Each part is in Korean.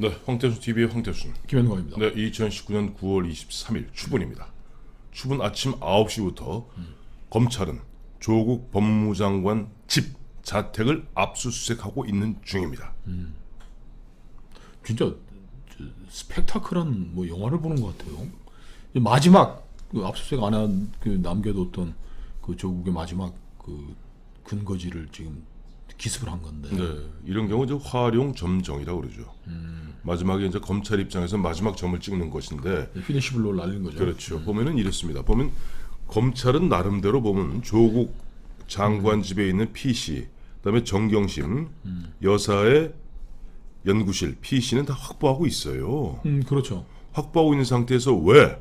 네, 황태순 TV의 황태순. 김현광입니다. 네, 2019년 9월 23일 추분입니다. 추분 아침 9시부터 검찰은 조국 법무장관 집 자택을 압수수색하고 있는 중입니다. 진짜 저, 스펙타클한 뭐 영화를 보는 것 같아요. 이 마지막 그 압수수색 안그 남겨뒀던 그 조국의 마지막 그 근거지를 지금 기습을 한 건데. 네, 이런 경우 이제 활용 점정이라고 그러죠. 마지막에 이제 검찰 입장에서 마지막 점을 찍는 것인데 피니시블로 날린 거죠. 그렇죠. 보면은 이렇습니다. 보면 검찰은 나름대로 보면 조국 장관 집에 있는 PC, 그다음에 정경심 여사의 연구실 PC는 다 확보하고 있어요. 음 그렇죠. 확보하고 있는 상태에서 왜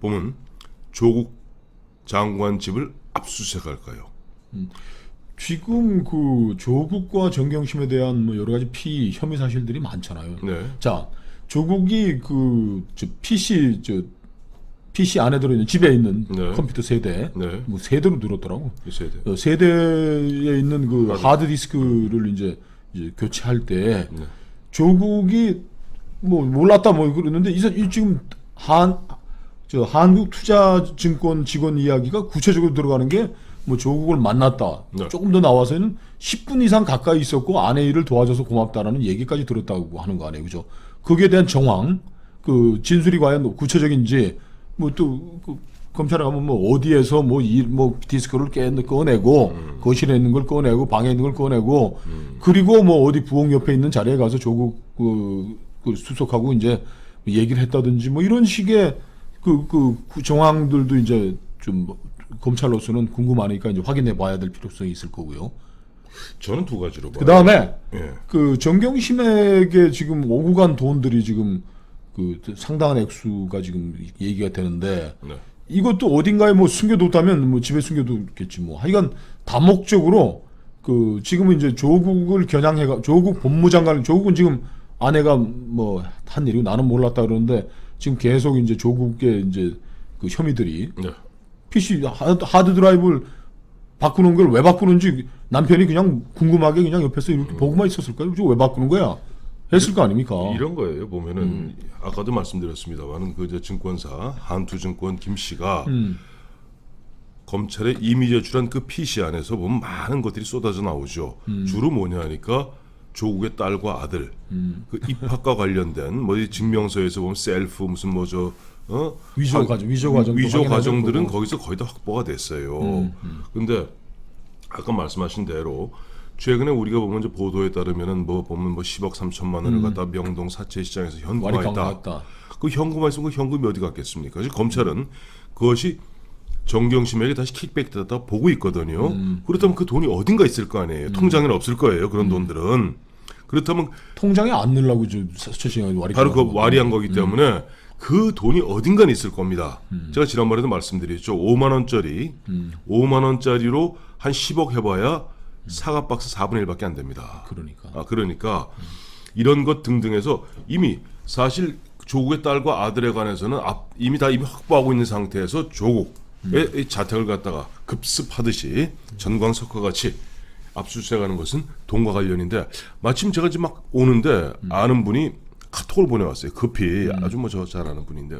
보면 조국 장관 집을 압수수색할까요? 지금 그 조국과 정경심에 대한 뭐 여러 가지 피 혐의 사실들이 많잖아요. 네, 자, 조국이 그 저 PC 저 PC 안에 들어있는 집에 있는 네. 컴퓨터 세대 네, 뭐 세대로 늘었더라고. 돼. 어, 세대에 있는 그 하드. 하드 디스크를 이제, 이제 교체할 때 네. 조국이 뭐 몰랐다 뭐 그러는데 이, 사- 이 지금 한 저 한국 투자증권 직원 이야기가 구체적으로 들어가는 게 뭐 조국을 만났다. 네. 조금 더 나와서는 10분 이상 가까이 있었고 아내 일을 도와줘서 고맙다라는 얘기까지 들었다고 하는 거 아니에요. 그죠? 거기에 대한 정황 그 진술이 과연 구체적인지 뭐또 검찰에 가면 뭐 어디에서 뭐 이 뭐 디스크를 깨 꺼내고 거실에 있는 걸 꺼내고 방에 있는 걸 꺼내고 그리고 뭐 어디 부엌 옆에 있는 자리에 가서 조국 그, 그 수석하고 이제 얘기를 했다든지 뭐 이런 식의 그, 그, 그 정황들도 이제 좀 검찰로서는 궁금하니까 이제 확인해 봐야 될 필요성이 있을 거고요. 저는 두 가지로 봐요. 그 다음에 예. 그 정경심에게 지금 오고 간 돈들이 지금 그 상당한 액수가 지금 얘기가 되는데 네. 이것도 어딘가에 뭐 숨겨뒀다면 뭐 집에 숨겨뒀겠지 뭐 하여간 다목적으로 그 지금은 이제 조국을 겨냥해가 조국 법무장관 조국은 지금 아내가 뭐 한 일이고 나는 몰랐다 그러는데 지금 계속 이제 조국의 이제 그 혐의들이 네. PC 하드, 하드 드라이브를 바꾸는 걸 왜 바꾸는지 남편이 그냥 궁금하게 그냥 옆에서 이렇게 보고만 있었을까요? 왜 바꾸는 거야? 했을 거 아닙니까? 이런 거예요. 보면은 음. 아까도 말씀드렸습니다만은 그 증권사 한투증권 김 씨가 음. 검찰에 이미 제출한 그 PC 안에서 보면 많은 것들이 쏟아져 나오죠. 음. 주로 뭐냐 하니까 조국의 딸과 아들 그 입학과 관련된 뭐 이 증명서에서 보면 셀프 무슨 뭐저 어 위조 하- 과정, 위조 과정도 위조 과정들은. 거기서 거의 다 확보가 됐어요. 음, 근데 아까 말씀하신 대로 최근에 우리가 보면 이제 보도에 따르면은 뭐 보면 뭐 10억 3천만 원을 갖다 명동 사채 시장에서 음. 현금화했다. 그 현금화했으면 그 현금이 어디 갔겠습니까? 지금 검찰은 그것이 정경심에게 다시 킥백 됐다 보고 있거든요. 음. 그렇다면 그 돈이 어딘가 있을 거 아니에요. 통장에는 없을 거예요. 음. 그런 돈들은. 그렇다면 통장에 안 넣으려고 시간에 와리 바로 그. 와리한 거기 때문에 그 돈이 어딘가는 있을 겁니다. 음. 제가 지난번에도 말씀드렸죠. 5만 원짜리, 5만 원짜리로 한 10억 해봐야 사과 박스 4분의 1밖에 안 됩니다. 그러니까. 아, 그러니까 이런 것 등등해서 이미 사실 조국의 딸과 아들에 관해서는 앞- 이미 다 이미 확보하고 있는 상태에서 조국 의이 자택을 갖다가 급습하듯이 전광석과 같이 압수수색하는 것은 돈과 관련인데 마침 제가 지금 막 오는데 아는 분이 카톡을 보내왔어요. 급히 아주 뭐 저 잘 아는 분인데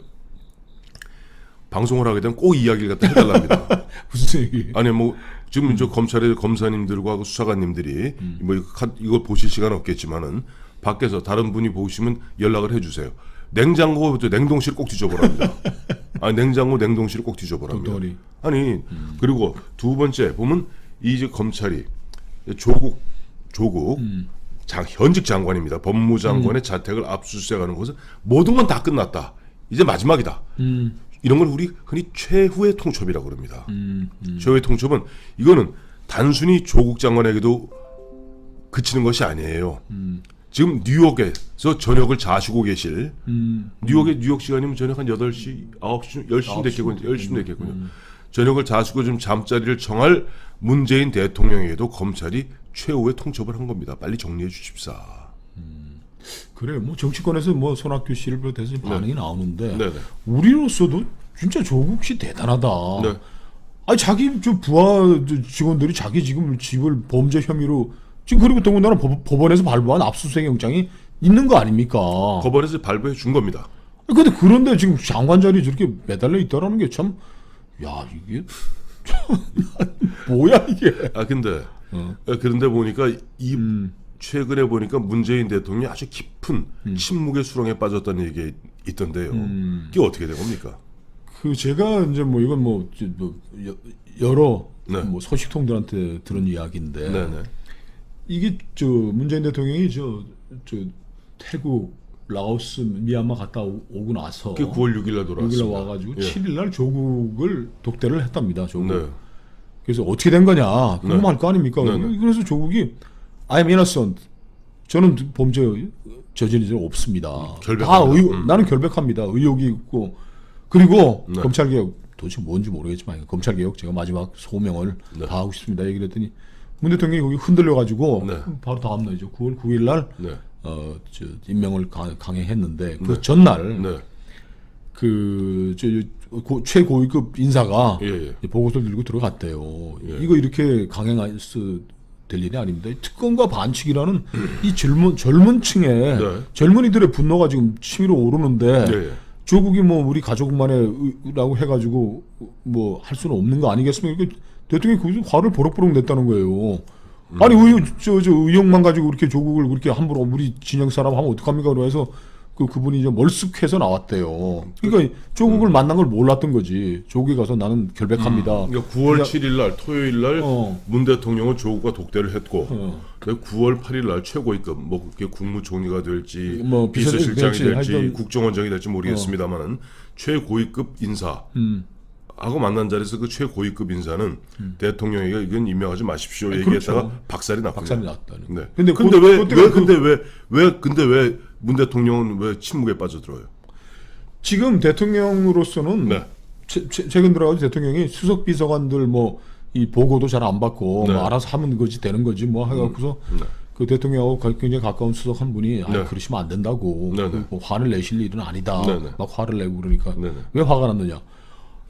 방송을 하게 되면 꼭 이야기를 갖다 해달랍니다. 무슨 얘기? 아니 뭐 지금 저 검찰의 검사님들과 그 수사관님들이 뭐 이거 이걸 보실 시간 없겠지만은 밖에서 다른 분이 보시면 연락을 해주세요. 냉장고 저 냉동실 꼭 뒤져보랍니다. 아니 냉장고 냉동실 꼭 뒤져보랍니다. 아니 그리고 두 번째 보면 이제 검찰이 조국 조국 장, 현직 장관입니다. 법무장관의 자택을 압수수색하는 것은 모든 건 다 끝났다. 이제 마지막이다. 음. 이런 걸 우리 흔히 최후의 통첩이라고 그럽니다. 음. 음. 최후의 통첩은 이거는 단순히 조국 장관에게도 그치는 것이 아니에요. 음. 지금 뉴욕에서 저녁을 자시고 계실 음. 뉴욕의 뉴욕 시간이면 저녁 한 8시, 9시, 10시쯤 됐겠군요. 10시쯤 됐겠군요. 음. 저녁을 자시고 좀 잠자리를 정할 문재인 대통령에게도 검찰이 최후의 통첩을 한 겁니다. 빨리 정리해 주십사. 그래 뭐 정치권에서 뭐 손학규 씨를 비롯해서 반응이 나오는데 네 네. 우리로서도 진짜 조국 씨 대단하다. 네. 아니 자기 저 부하 저 직원들이 자기 지금 집을 범죄 혐의로 지금 그리고 더군다나 법, 법원 에서 발부한 압수수색 영장이 있는 거 아닙니까? 법원에서 발부해 준 겁니다. 근데 그런데 지금 장관 자리 저렇게 매달려 있다라는 게 참, 야 이게 뭐야 이게? 아 근데 어. 아, 그런데 보니까 이 음. 최근에 보니까 문재인 대통령이 아주 깊은 침묵의 수렁에 빠졌다는 얘기 있던데요. 음. 이게 어떻게 된 겁니까? 그 제가 이제 뭐 이건 뭐, 저, 뭐 여- 여러 네. 뭐 소식통들한테 들은 이야기인데 네네. 이게 저 문재인 대통령이 저, 저 태국, 라오스, 미얀마 갔다 오- 오고 나서 그게 9월 6일 날 6일 돌아왔습니다. 날 와가지고 예. 7일 날 조국을 독대를 했답니다. 조국. 네. 그래서 어떻게 된 거냐 궁금할 거 아닙니까? 네, 네. 그래서 조국이 I'm innocent. 저는 범죄 저지른 적 없습니다. 다 결백합니다. 의, 음. 나는 결백합니다. 의혹이 있고 그리고 네. 검찰 개혁 도대체 뭔지 모르겠지만 검찰 개혁 제가 마지막 소명을 네. 다 하고 싶습니다. 얘기를 했더니 문 대통령이 거기 흔들려 가지고 네. 바로 다음 날이죠. 9월 9일 날 네. 어, 저 임명을 강, 강행했는데 그 네. 전날 네. 그 저, 고, 최고위급 인사가 예, 예. 보고서를 들고 들어갔대요. 예. 이거 이렇게 강행해서 될 일이 아닙니다. 특검과 반칙이라는 이 젊은 젊은 층의 네. 젊은이들의 분노가 지금 치밀어 오르는데 예, 예. 조국이 뭐 우리 가족만의라고 해가지고 뭐 할 수는 없는 거 아니겠습니까? 대통령이 거기서 화를 보럭보럭 냈다는 거예요. 음. 아니 의혹 저, 저 의혹만 가지고 그렇게 조국을 그렇게 함부로 우리 진영 사람 하면 어떡합니까? 그래서 그 그분이 이제 멀쓱해서 나왔대요. 그러니까 조국을 만난 걸 몰랐던 거지. 조국에 가서 나는 결백합니다. 그러니까 9월 그냥- 7일 날 토요일 날문 어. 대통령은 조국과 독대를 했고 어. 그 9월 8일 날 최고위급 뭐 그게 국무총리가 될지 뭐 비서- 비서실장이 될지 될지 국정원장이 될지 모르겠습니다만은 최고위급 인사 음. 하고 만난 자리에서 그 최고위급 인사는 대통령에게 이건 임명하지 마십시오 아니, 얘기했다가 그렇죠. 박살이 났군요. 박살이 났다는. 네. 근데 근데, 그- 왜, 왜 그- 근데 왜, 왜, 근데 왜 문 대통령은 왜 침묵에 빠져들어요? 지금 대통령으로서는 네. 최, 근 들어가서 대통령이 수석 비서관들 뭐 이 보고도 잘 안 받고 네. 뭐 알아서 하면 거지 되는 거지 뭐 해갖고서 네. 그 대통령하고 가- 굉장히 가까운 수석 한 분이 아 네. 그러시면 안 된다고 네, 네. 그뭐 화를 내실 일은 아니다 네, 네. 막 화를 내고 그러니까 네, 네. 왜 화가 났느냐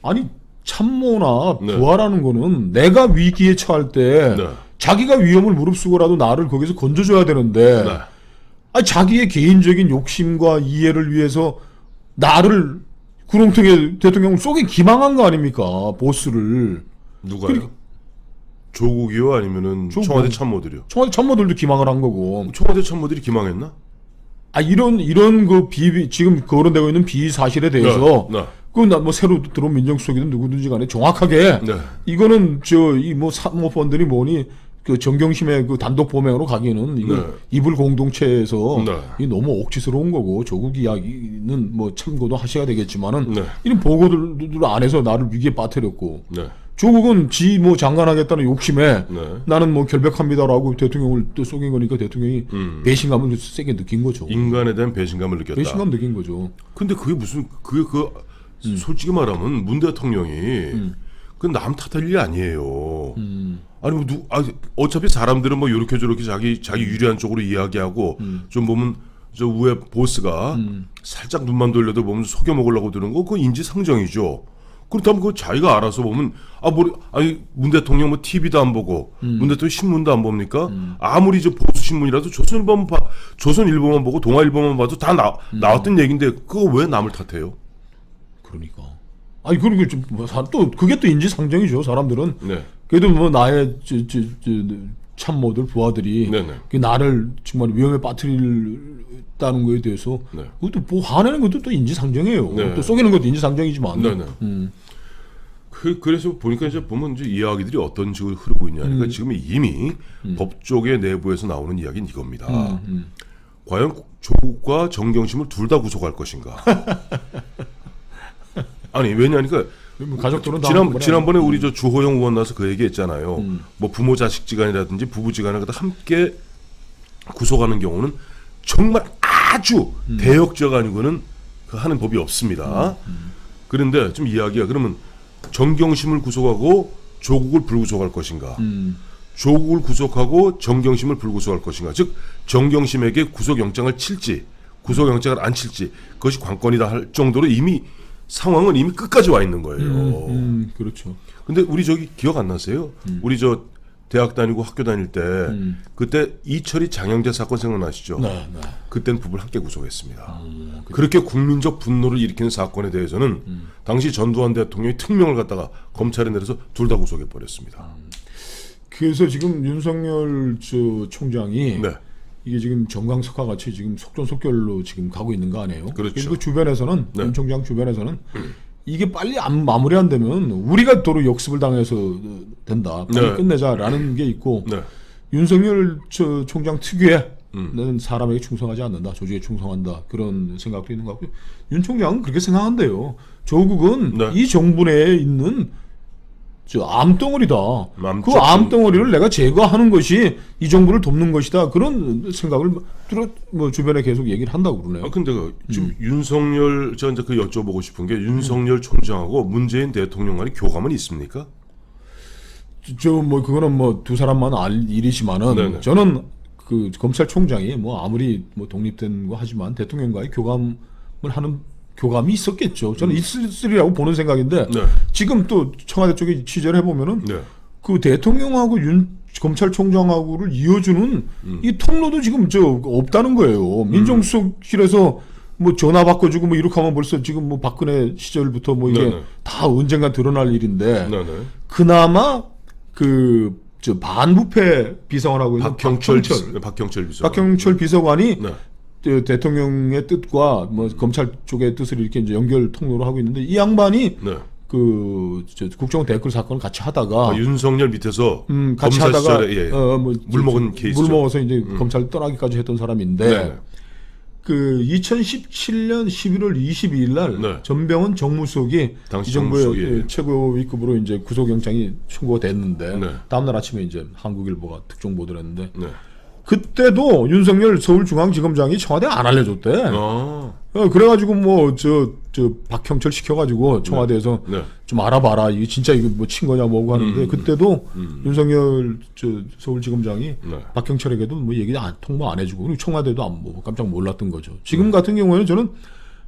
아니 참모나 네. 부하라는 거는 내가 위기에 처할 때 네. 자기가 위험을 무릅쓰고라도 나를 거기서 건져줘야 되는데 네. 아니 자기의 개인적인 욕심과 이해를 위해서 나를 구렁텅이에 대통령을 쏘게 기망한 거 아닙니까 보스를 누가요? 조국이요 아니면은 조국. 청와대 참모들이요? 청와대 참모들도 기망을 한 거고 청와대 참모들이 기망했나? 아 이런 이런 그 비 지금 거론되고 있는 비사실에 대해서 네, 네. 그뭐 새로 들어온 민정수석이든 누구든지 간에 정확하게 네. 이거는 저 이 뭐 사모펀들이 뭐니 그 정경심의 그 단독 범행으로 가기에는 이거 네. 이불 공동체에서 네. 이 너무 억지스러운 거고 조국 이야기는 뭐 참고도 하셔야 되겠지만은 네. 이런 보고들 안에서 나를 위기에 빠뜨렸고 네. 조국은 지 뭐 장관하겠다는 욕심에 네. 나는 뭐 결백합니다라고 대통령을 또 속인 거니까 대통령이 음. 배신감을 세게 느낀 거죠. 인간에 대한 배신감을 느꼈다. 배신감 느낀 거죠. 근데 그게 무슨 그게 그 음. 솔직히 말하면 문 대통령이 그남 탓할 일이 아니에요. 음. 아니 뭐 누, 아, 어차피 사람들은 뭐 요렇게 저렇게 자기 자기 유리한 쪽으로 이야기하고 음. 좀 보면 저 위에 보스가 살짝 눈만 돌려도 보면 속여 먹으려고 드는 거 그거 인지상정이죠. 그렇다면 그 자기가 알아서 보면 아 뭐 아니 문 대통령 뭐 TV도 안 보고 음. 문 대통령 신문도 안 봅니까? 아무리 저 보수 신문이라도 조선일보만 봐 조선일보만 보고 동아일보만 봐도 다 나, 음. 나왔던 얘긴데 그거 왜 남을 탓해요? 그러니까. 아니 그리고 좀또 그게 또 인지상정이죠. 사람들은 네. 그래도 뭐 나의 저, 저, 저, 참모들 부하들이 네네. 그 나를 정말 위험에 빠뜨리다는 거에 대해서 네. 그것도 뭐 화내는 것도 또 인지상정이에요. 네. 또 속이는 것도 인지상정이지만. 네네. 음. 그, 그래서 보니까 이제 보면 이제 이야기들이 어떤 식으로 흐르고 있냐. 음. 그러니까 지금 이미 법조계 내부에서 나오는 이야기는 이겁니다. 음. 과연 조국과 정경심을 둘 다 구속할 것인가? 아니 왜냐니까 뭐 가족들은 다 지난 지난번에 우리 저 주호영 의원 나서 그 얘기했잖아요. 음. 뭐 부모 자식 지간이라든지 부부 지간을 갖다 함께 구속하는 경우는 정말 아주 음. 대역적 아니고는 그 하는 법이 없습니다. 음. 그런데 좀 이야기가 그러면 정경심을 구속하고 조국을 불구속할 것인가? 음. 조국을 구속하고 정경심을 불구속할 것인가? 즉 정경심에게 구속영장을 칠지 구속영장을 안 칠지 그것이 관건이다 할 정도로 이미 상황은 이미 끝까지 와 있는 거예요. 음, 그렇죠. 근데 우리 저기 기억 안 나세요? 우리 저 대학 다니고 학교 다닐 때 음. 그때 이철이 장영재 사건 생각나시죠? 네, 네. 그땐 부부를 함께 구속했습니다. 음, 그렇게 국민적 분노를 일으키는 사건에 대해서는 당시 전두환 대통령이 특명을 갖다가 검찰에 내려서 둘 다 구속해 버렸습니다. 그래서 지금 윤석열 저 총장이 네, 이게 지금 정강석화 같이 지금 속전속결로 지금 가고 있는 거 아니에요? 그렇죠. 그리고 주변에서는 네. 윤 총장 주변에서는 이게 빨리 안 마무리 안 되면 우리가 도로 역습을 당해서 어, 된다. 빨리 네. 끝내자라는 게 있고 네, 윤석열 저 총장 특유의 음. 나는 사람에게 충성하지 않는다. 조직에 충성한다. 그런 생각도 있는 것 같고요. 윤 총장은 그렇게 생각한대요. 조국은 네. 이 정부 내에 있는 저 암덩어리다. 암그 암덩어리를 내가 제거하는 것이 이 정부를 돕는 것이다. 그런 생각을 들어 뭐 주변에 계속 얘기를 한다고 그러네요. 아 근데 그 지금 음. 윤석열 저 이제 그 여쭤보고 싶은 게 윤석열 총장하고 문재인 대통령 간의 교감은 있습니까? 저뭐 그거는 뭐 두 사람만 알 일이지만은 네네. 저는 그 검찰총장이 뭐 아무리 뭐 독립된 거 하지만 대통령과의 교감을 하는 교감이 있었겠죠. 저는 있으리라고 보는 생각인데 네, 지금 또 청와대 쪽에 취재를 해보면은 네, 그 대통령하고 윤 검찰총장하고를 이어주는 음. 이 통로도 지금 저 없다는 거예요. 민정수석실에서 뭐 전화 바꿔주고 뭐 이렇게 하면 벌써 지금 뭐 박근혜 시절부터 뭐 이게 네네. 다 언젠가 드러날 일인데 네, 네. 그나마 그 저 반부패 비서관하고 있는 박형철 박형철 비- 박형철 비서관. 박형철 비서관이 네, 저 대통령의 뜻과 뭐 검찰 쪽의 뜻을 이렇게 이제 연결 통로로 하고 있는데 이 양반이 네. 그저 국정 댓글 사건을 같이 하다가 아, 윤석열 밑에서 음, 같이 검사 하다가 시절에 예. 어, 뭐, 물 먹은. 음. 물 먹어서 이제 검찰 떠나기까지 했던 사람인데 네. 그 2017년 11월 22일 날 네. 전병헌 정무수석이 이 정부의 정무수석이, 예. 최고 위급으로 이제 구속영장이 청구가 됐는데 네. 다음 날 아침에 이제 한국일보가 특종 보도를 했는데 네. 그때도 윤석열 서울중앙지검장이 청와대 안 알려줬대. 아, 어, 그래가지고 뭐 저 저 박형철 시켜가지고 청와대에서 네. 좀 알아봐라 이게 진짜 이거 뭐 친 거냐 뭐고 하는데 음, 그때도 음. 윤석열 저 서울지검장이 네. 박형철에게도 뭐 얘기 안 통보 안 해주고 그리고 청와대도 안 뭐 깜짝 몰랐던 거죠. 지금 같은 경우에는 저는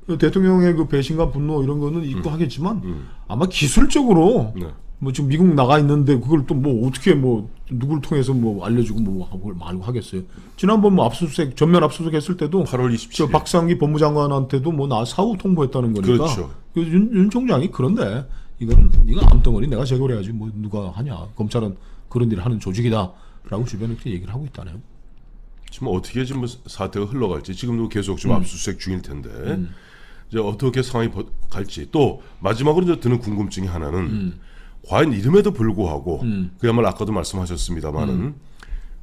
그 대통령의 그 배신감 분노 이런 거는 있고 하겠지만 음. 아마 기술적으로 네. 뭐 지금 미국 나가 있는데 그걸 또 뭐 어떻게 뭐 누구를 통해서 뭐 알려주고 뭐 하고 말고 하겠어요. 지난번 뭐 압수수색 전면 압수수색 했을 때도 8월 27일. 저 박상기 법무장관한테도 뭐 나 사후 통보했다는 거니까. 그렇죠. 그 윤, 윤 총장이 그런데 이건 이거 암덩어리 내가 제거해야지 뭐 누가 하냐. 검찰은 그런 일을 하는 조직이다라고 주변에 그렇게 얘기를 하고 있다네요. 지금 어떻게 지금 사태가 흘러갈지 지금도 계속 음. 좀 압수수색 중일 텐데 이제 어떻게 상황이 버- 갈지 또 마지막으로 이제 드는 궁금증이 하나는 과연 이름에도 불구하고 음. 그야말로 아까도 말씀하셨습니다만은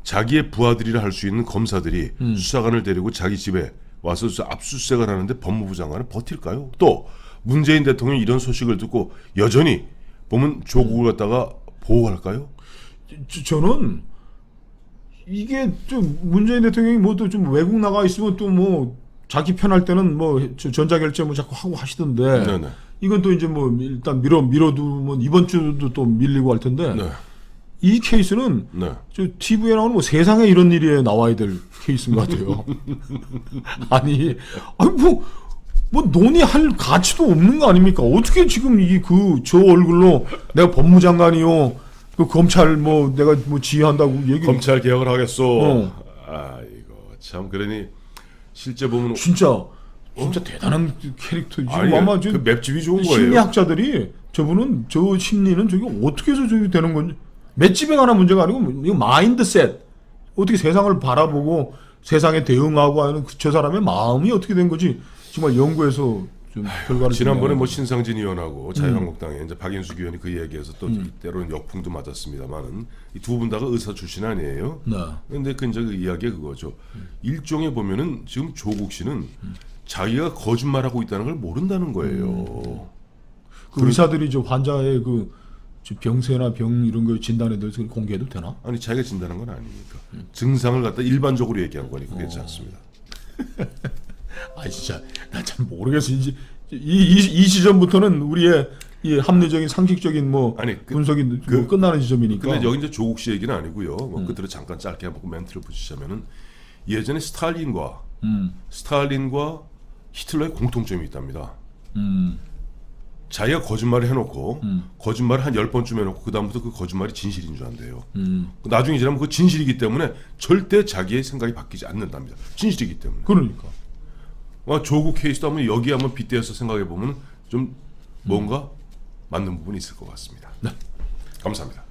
자기의 부하들이라 할 수 있는 검사들이 음. 수사관을 데리고 자기 집에 와서 수- 압수수색을 하는데 법무부 장관은 버틸까요? 또 문재인 대통령이 이런 소식을 듣고 여전히 보면 조국을 갖다가 보호할까요? 저, 저는 이게 좀 문재인 대통령이 뭐 또 좀 외국 나가 있으면 또 뭐 자기 편할 때는 뭐저 전자결제 뭐 자꾸 하고 하시던데 네네. 이건 또 이제 뭐 일단 밀어 밀어두면 이번 주도 또 밀리고 할 텐데 네. 이 케이스는 네. 저 TV에 나오는 뭐 세상에 이런 일이 나와야 될 케이스인 것 같아요. 아니, 아니 뭐, 뭐 논의할 가치도 없는 거 아닙니까? 어떻게 지금 이 그 저 얼굴로 내가 법무장관이요, 그 검찰 뭐 내가 뭐 지휘한다고 얘기. 검찰 개혁을 하겠소. 어. 아이고 참 그러니 실제 보면 진짜 진짜 대단한 캐릭터. 지금 아니, 아마 그 지금 맵집이 좋은 거예요. 심리학자들이 저분은 저 심리는 저게 어떻게 해서 저게 되는 건지 맷집에 관한 문제가 아니고 뭐 이거 마인드셋 어떻게 세상을 바라보고 세상에 대응하고 하는 그- 저 사람의 마음이 어떻게 된 거지 정말 연구해서 좀 결과를 지난번에 좀뭐 신상진 의원하고 자유한국당에 이제 박인수 의원이 그 얘기해서 또 때로는 역풍도 맞았습니다만은 이 두 분 다가 의사 출신 아니에요. 네. 근데 그 이제 그 이야기가 그거죠. 일종의 보면은 지금 조국 씨는 자기가 거짓말하고 있다는 걸 모른다는 거예요. 그 의사들이 저 환자의 그저 병세나 병 이런 거 진단에 대해서 공개해도 되나? 아니 자기가 진단한 건 아니니까 증상을 갖다 일반적으로 얘기한 거니까 어. 않습니다. 아 진짜 나 참 모르겠어 이제 이, 이, 이 시점부터는 우리의 이 합리적인 상식적인 뭐 아니, 그- 분석이 뭐 그- 끝나는 지점이니까. 근데 여기 이제 조국 씨 얘기는 아니고요. 뭐 끝으로 잠깐 짧게 한번 멘트를 붙이자면은 예전에 스탈린과 음, 스탈린과 히틀러의 공통점이 있답니다. 음, 자기가 거짓말을 해놓고 거짓말을 한 열 번쯤 해놓고 그 다음부터 그 거짓말이 진실인 줄 안대요. 음. 나중에 지나면 그 진실이기 때문에 절대 자기의 생각이 바뀌지 않는답니다. 진실이기 때문에. 그러니까. 어, 조국 케이스도 한번 여기 한번 빗대어서 생각해 보면 좀 뭔가 맞는 부분이 있을 것 같습니다. 감사합니다.